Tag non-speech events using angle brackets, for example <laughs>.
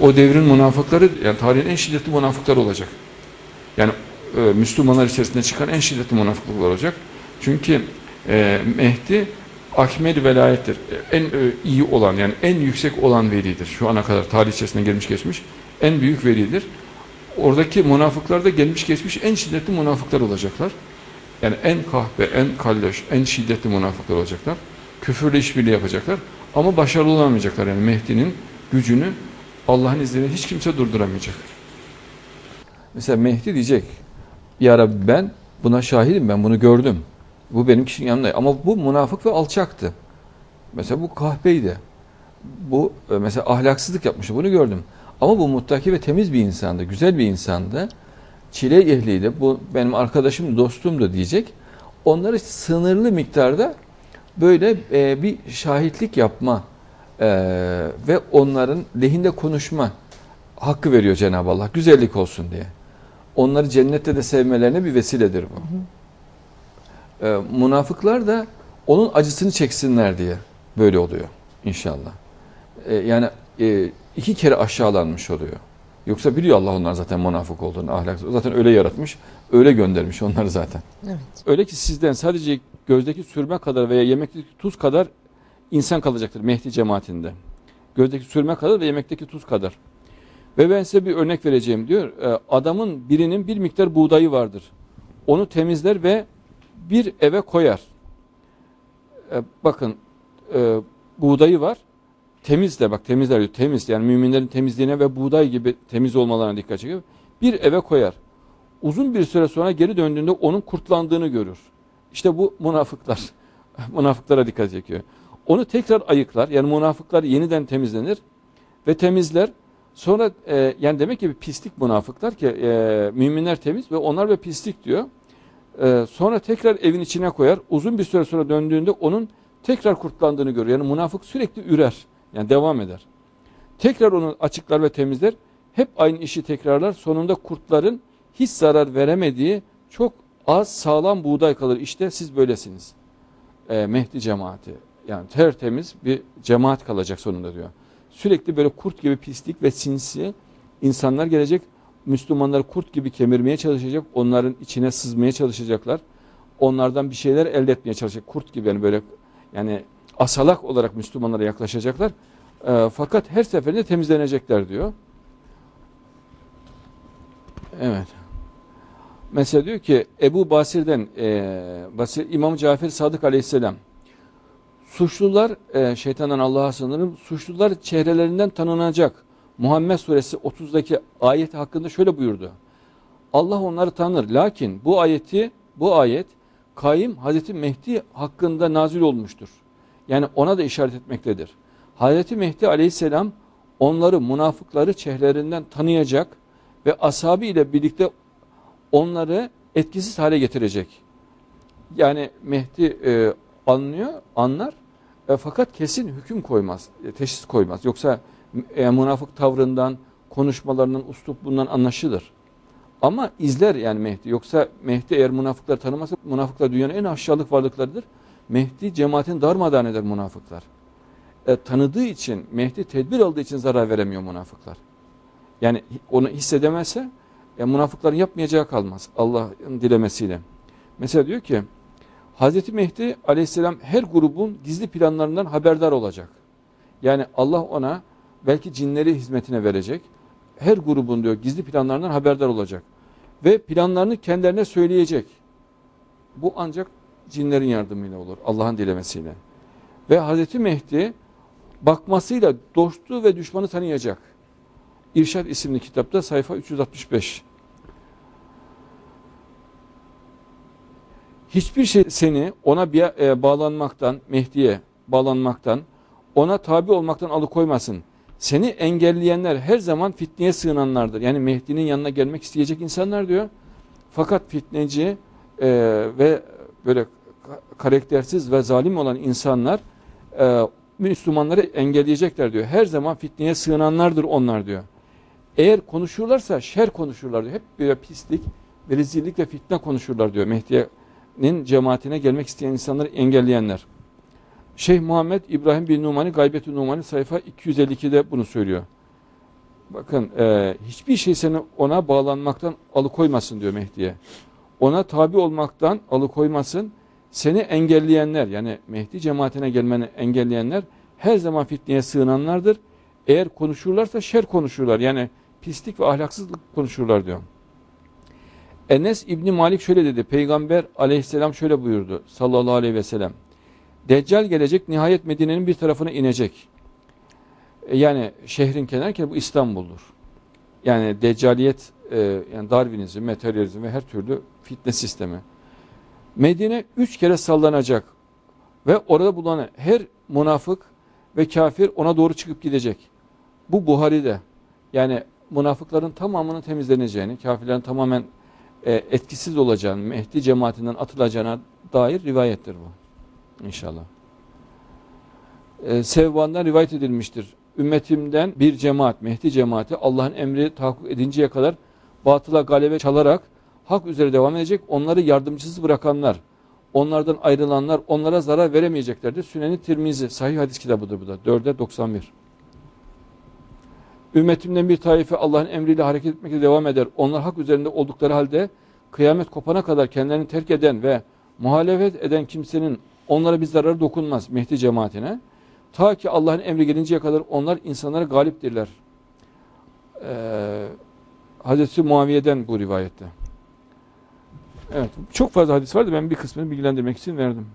o devrin münafıkları yani tarihin en şiddetli münafıkları olacak. Yani e, Müslümanlar içerisinde çıkan en şiddetli münafıklıklar olacak. Çünkü e, Mehdi akmel velayettir. En e, iyi olan yani en yüksek olan velidir. Şu ana kadar tarih içerisinde gelmiş geçmiş en büyük velidir. Oradaki münafıklar da gelmiş geçmiş en şiddetli münafıklar olacaklar. Yani en kahpe, en kalleş, en şiddetli münafıklar olacaklar. Küfürle işbirliği yapacaklar. Ama başarılı olamayacaklar. Yani Mehdi'nin gücünü Allah'ın izniyle hiç kimse durduramayacak. Mesela Mehdi diyecek, Ya Rabbi ben buna şahidim, ben bunu gördüm. Bu benim kişinin yanında. Ama bu münafık ve alçaktı. Mesela bu kahpeydi. Bu e, mesela ahlaksızlık yapmıştı, bunu gördüm. Ama bu muttaki ve temiz bir insandı, güzel bir insandı. Çile ehliydi, bu benim arkadaşım, dostumdu diyecek. Onları sınırlı miktarda böyle e, bir şahitlik yapma e, ve onların lehinde konuşma hakkı veriyor Cenab-ı Allah. Güzellik olsun diye. Onları cennette de sevmelerine bir vesiledir bu. E, münafıklar da onun acısını çeksinler diye böyle oluyor inşallah. E, yani e, iki kere aşağılanmış oluyor. Yoksa biliyor Allah onlar zaten münafık olduğunu, ahlaksız. Zaten öyle yaratmış, öyle göndermiş onları zaten. Evet. Öyle ki sizden sadece gözdeki sürme kadar veya yemekteki tuz kadar insan kalacaktır Mehdi cemaatinde. Gözdeki sürme kadar ve yemekteki tuz kadar. Ve ben size bir örnek vereceğim diyor. Ee, Adamın birinin bir miktar buğdayı vardır. Onu temizler ve bir eve koyar. Ee, Bakın e, buğdayı var. Temiz bak temizler diyor. Temiz yani müminlerin temizliğine ve buğday gibi temiz olmalarına dikkat çekiyor. Bir eve koyar. Uzun bir süre sonra geri döndüğünde onun kurtlandığını görür. İşte bu münafıklar. <laughs> Münafıklara dikkat çekiyor. Onu tekrar ayıklar. Yani münafıklar yeniden temizlenir ve temizler. Sonra e, yani demek ki bir pislik münafıklar ki e, müminler temiz ve onlar ve pislik diyor. E, sonra tekrar evin içine koyar. Uzun bir süre sonra döndüğünde onun tekrar kurtlandığını görür. Yani münafık sürekli ürer. Yani devam eder. Tekrar onu açıklar ve temizler. Hep aynı işi tekrarlar. Sonunda kurtların hiç zarar veremediği çok az sağlam buğday kalır. İşte siz böylesiniz. E, Mehdi cemaati. Yani tertemiz bir cemaat kalacak sonunda diyor. Sürekli böyle kurt gibi pislik ve sinsi insanlar gelecek. Müslümanları kurt gibi kemirmeye çalışacak. Onların içine sızmaya çalışacaklar. Onlardan bir şeyler elde etmeye çalışacak. Kurt gibi yani böyle yani asalak olarak Müslümanlara yaklaşacaklar. E, fakat her seferinde temizlenecekler diyor. Evet. Mesela diyor ki Ebu Basir'den e, Basir, İmam Cafer Sadık Aleyhisselam suçlular e, şeytandan Allah'a sığınırım suçlular çehrelerinden tanınacak. Muhammed suresi 30'daki ayet hakkında şöyle buyurdu. Allah onları tanır. Lakin bu ayeti bu ayet kaim Hazreti Mehdi hakkında nazil olmuştur. Yani ona da işaret etmektedir. Hazreti Mehdi aleyhisselam onları münafıkları çehrelerinden tanıyacak ve ashabı ile birlikte onları etkisiz hale getirecek. Yani Mehdi e, anlıyor, anlar e, fakat kesin hüküm koymaz, e, teşhis koymaz. Yoksa e, münafık tavrından, konuşmalarından, bundan anlaşılır. Ama izler yani Mehdi. Yoksa Mehdi eğer münafıklar tanımasa, münafıklar dünyanın en aşağılık varlıklarıdır. Mehdi cemaatin darmadağın eder münafıklar. E, tanıdığı için, Mehdi tedbir aldığı için zarar veremiyor münafıklar. Yani onu hissedemezse e, münafıkların yapmayacağı kalmaz Allah'ın dilemesiyle. Mesela diyor ki Hazreti Mehdi aleyhisselam her grubun gizli planlarından haberdar olacak. Yani Allah ona belki cinleri hizmetine verecek. Her grubun diyor gizli planlarından haberdar olacak. Ve planlarını kendilerine söyleyecek. Bu ancak cinlerin yardımıyla olur. Allah'ın dilemesiyle. Ve Hazreti Mehdi bakmasıyla dostu ve düşmanı tanıyacak. İrşad isimli kitapta sayfa 365. Hiçbir şey seni ona bir, e, bağlanmaktan, Mehdi'ye bağlanmaktan, ona tabi olmaktan alıkoymasın. Seni engelleyenler her zaman fitneye sığınanlardır. Yani Mehdi'nin yanına gelmek isteyecek insanlar diyor. Fakat fitneci e, ve böyle karaktersiz ve zalim olan insanlar e, Müslümanları engelleyecekler diyor. Her zaman fitneye sığınanlardır onlar diyor. Eğer konuşurlarsa şer konuşurlar diyor. Hep böyle pislik, rezillik ve fitne konuşurlar diyor. Mehdi'nin cemaatine gelmek isteyen insanları engelleyenler. Şeyh Muhammed İbrahim bin Numani Gaybet-i Numani sayfa 252'de bunu söylüyor. Bakın e, hiçbir şey seni ona bağlanmaktan alıkoymasın diyor Mehdi'ye. Ona tabi olmaktan alıkoymasın. Seni engelleyenler yani Mehdi cemaatine gelmeni engelleyenler her zaman fitneye sığınanlardır. Eğer konuşurlarsa şer konuşurlar. Yani pislik ve ahlaksızlık konuşurlar diyor. Enes İbni Malik şöyle dedi. Peygamber aleyhisselam şöyle buyurdu sallallahu aleyhi ve sellem. Deccal gelecek nihayet Medine'nin bir tarafına inecek. E, Yani şehrin kenarı ki bu İstanbul'dur. Yani deccaliyet, e, yani Darwinizm, materyalizm ve her türlü fitne sistemi. Medine üç kere sallanacak ve orada bulunan her münafık ve kafir ona doğru çıkıp gidecek. Bu Buhari'de. Yani münafıkların tamamının temizleneceğini, kafirlerin tamamen e, etkisiz olacağını, Mehdi cemaatinden atılacağına dair rivayettir bu. İnşallah. E, Sevban'dan rivayet edilmiştir. Ümmetimden bir cemaat, Mehdi cemaati Allah'ın emri tahakkuk edinceye kadar batıla galebe çalarak hak üzere devam edecek. Onları yardımcısız bırakanlar, onlardan ayrılanlar onlara zarar veremeyeceklerdir. Süneni Tirmizi, sahih hadis kitabıdır bu da. 4'e 91. Ümmetimden bir taife Allah'ın emriyle hareket etmekte devam eder. Onlar hak üzerinde oldukları halde kıyamet kopana kadar kendilerini terk eden ve muhalefet eden kimsenin onlara bir zararı dokunmaz Mehdi cemaatine. Ta ki Allah'ın emri gelinceye kadar onlar insanlara galiptirler. Ee, Hazreti Muaviye'den bu rivayette. Evet, çok fazla hadis vardı. Ben bir kısmını bilgilendirmek için verdim.